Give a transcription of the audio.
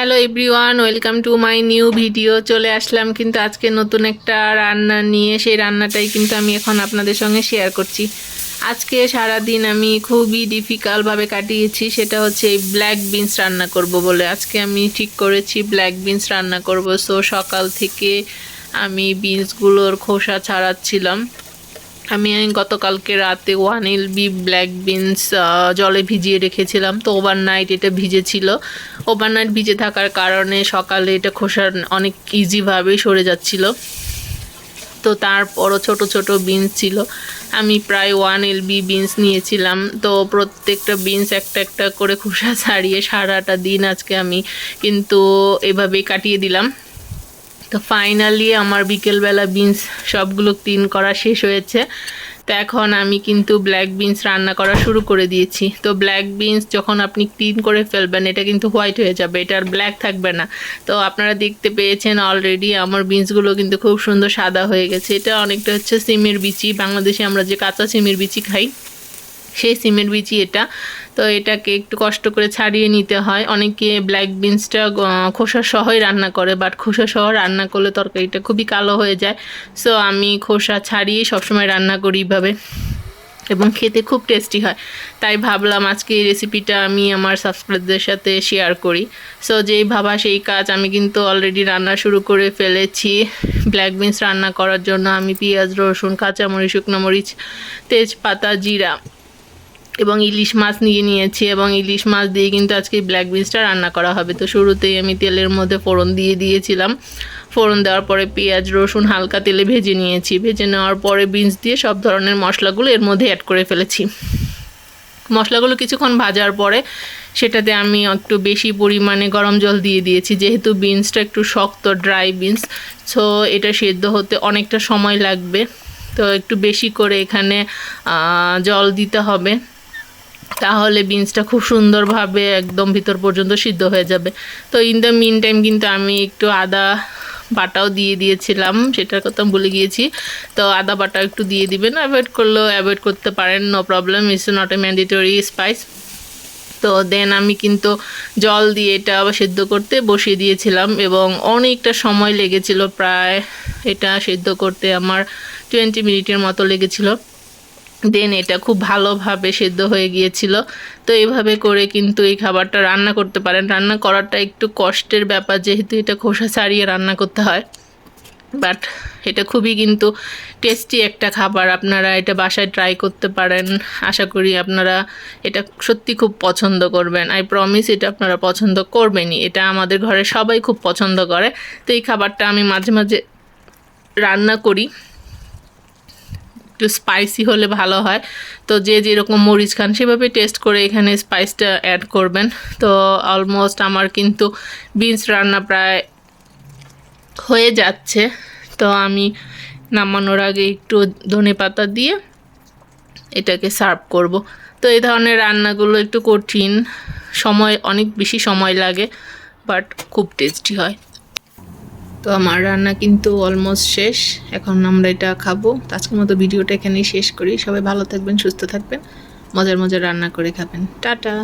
Hello everyone welcome to my new video চলে আসলাম কিন্তু আজকে নতুন একটা রান্না নিয়ে। সেই রান্নাটাই কিন্তু আমি এখন আপনাদের সঙ্গে শেয়ার করছি। আজকে সারা দিন আমি খুবই ডিফিকাল্টভাবে কাটিয়েছি, সেটা হচ্ছে এই ব্ল্যাক বিনস রান্না করব বলে। আজকে আমি ঠিক করেছি ব্ল্যাক বিনস রান্না করব। সো সকাল থেকে আমি বিনসগুলোর খোসা ছাড়াচ্ছিলাম। আমি গতকালকে রাতে one L B, black beans জলে ভিজিয়ে রেখেছিলাম। তো ওভারনাইট এটা ভিজেছিল। ওভারনাইট ভিজে থাকার কারণে সকালে এটা খোসার অনেক ইজিভাবেই সরে যাচ্ছিল। তো তারপরও ছোট ছোট বিনস ছিল। আমি প্রায় ওয়ান এল বি বিনস নিয়েছিলাম। তো প্রত্যেকটা বিনস একটা একটা করে খোসা ছাড়িয়ে সারাটা দিন আজকে আমি কিন্তু এভাবেই কাটিয়ে দিলাম। তো ফাইনালি আমার বিকেলবেলা বিনস সবগুলো ক্লিন করা শেষ হয়েছে। তো এখন আমি কিন্তু ব্ল্যাক বিনস রান্না করা শুরু করে দিয়েছি। তো ব্ল্যাক বিনস যখন আপনি ক্লিন করে ফেলবেন, এটা কিন্তু হোয়াইট হয়ে যাবে, এটা আর ব্ল্যাক থাকবে না। তো আপনারা দেখতে পেয়েছেন অলরেডি আমার বিনসগুলো কিন্তু খুব সুন্দর সাদা হয়ে গেছে। এটা অনেকটা হচ্ছে সিমের বিচি। বাংলাদেশে আমরা যে কাঁচা সিমের বিচি খাই সেই সিমের বিচি এটা। তো এটাকে একটু কষ্ট করে ছাড়িয়ে নিতে হয়। অনেকে ব্ল্যাক বিনসটা খোসা সহই রান্না করে বাট খোসা সহ রান্না করলে তরকারিটা খুবই কালো হয়ে যায়। সো আমি খোসা ছাড়িয়ে সবসময় রান্না করি এইভাবে। এবং খেতে খুব টেস্টি হয়। তাই ভাবলাম আজকে এই রেসিপিটা আমি আমার সাবস্ক্রাইবদের সাথে শেয়ার করি। সো যেই ভাবা সেই কাজ আমি কিন্তু অলরেডি রান্না শুরু করে ফেলেছি। ব্ল্যাক বিনস রান্না করার জন্য আমি পেঁয়াজ, রসুন, কাঁচামরিচ, শুকনো মরিচ, তেজপাতা, জিরা। এবং ইলিশ মাছ নিয়ে নিয়েছি এবং ইলিশ মাছ দিয়ে কিন্তু আজকে ব্ল্যাক বিনসটা রান্না করা হবে। তো শুরুতেই আমি তেলের মধ্যে ফোড়ন দিয়ে দিয়েছিলাম। ফোড়ন দেওয়ার পরে পেঁয়াজ, রসুন হালকা তেলে ভেজে নিয়েছি। ভেজে নেওয়ার পরে বিনস দিয়ে সব ধরনের মশলাগুলো এর মধ্যে অ্যাড করে ফেলেছি। মশলাগুলো কিছুক্ষণ ভাজার পরে সেটাতে আমি একটু বেশি পরিমাণে গরম জল দিয়ে দিয়েছি। যেহেতু বিনসটা একটু শক্ত ড্রাই বিনস সো এটা সেদ্ধ হতে অনেকটা সময় লাগবে। তো একটু বেশি করে এখানে জল দিতে হবে। তাহলে বিনসটা খুব সুন্দরভাবে একদম ভিতর পর্যন্ত সিদ্ধ হয়ে যাবে। তো ইন দ্য মিন টাইম কিন্তু আমি একটু আদা বাটাও দিয়ে দিয়েছিলাম, সেটার কথা ভুলে গিয়েছি। তো আদা বাটা একটু দিয়ে দিবেন অ্যাভয়েড করলেও অ্যাভয়েড করতে পারেন no problem it's not a mandatory spice তো দেন আমি কিন্তু জল দিয়ে এটা আবার সেদ্ধ করতে বসিয়ে দিয়েছিলাম এবং অনেকটা সময় লেগেছিল, প্রায় এটা সেদ্ধ করতে আমার টোয়েন্টি মিনিটের মতো লেগেছিলো। দেন এটা খুব ভালোভাবে সেদ্ধ হয়ে গিয়েছিল। তো এইভাবে করে কিন্তু এই খাবারটা রান্না করতে পারেন। রান্না করাটা একটু কষ্টের ব্যাপার, যেহেতু এটা খোসা ছাড়িয়ে রান্না করতে হয়। বাট এটা খুবই কিন্তু টেস্টি একটা খাবার। আপনারা এটা বাসায় ট্রাই করতে পারেন। আশা করি আপনারা এটা সত্যি খুব পছন্দ করবেন। আই প্রমিস এটা আপনারা পছন্দ করবেনই। এটা আমাদের ঘরে সবাই খুব পছন্দ করে। তো এই খাবারটা আমি মাঝে মাঝে রান্না করি। একটু স্পাইসি হলে ভালো হয়। তো যে যেরকম মরিচ খান, সেভাবে টেস্ট করে এখানে স্পাইসটা অ্যাড করবেন। তো অলমোস্ট আমার কিন্তু বিনস রান্না প্রায় হয়ে যাচ্ছে। তো আমি নামানোর আগে একটু ধনে পাতা দিয়ে এটাকে সার্ভ করব। তো এই ধরনের রান্নাগুলো একটু কঠিন সময়, অনেক বেশি সময় লাগে বাট খুব টেস্টি হয়। তো আমার রান্না কিন্তু অলমোস্ট শেষ। এখন আমরা এটা খাব। আজকের মতো ভিডিওটা এখানেই শেষ করি। সবাই ভালো থাকবেন, সুস্থ থাকবেন। মজার মজার রান্না করে খাবেন। টাটা!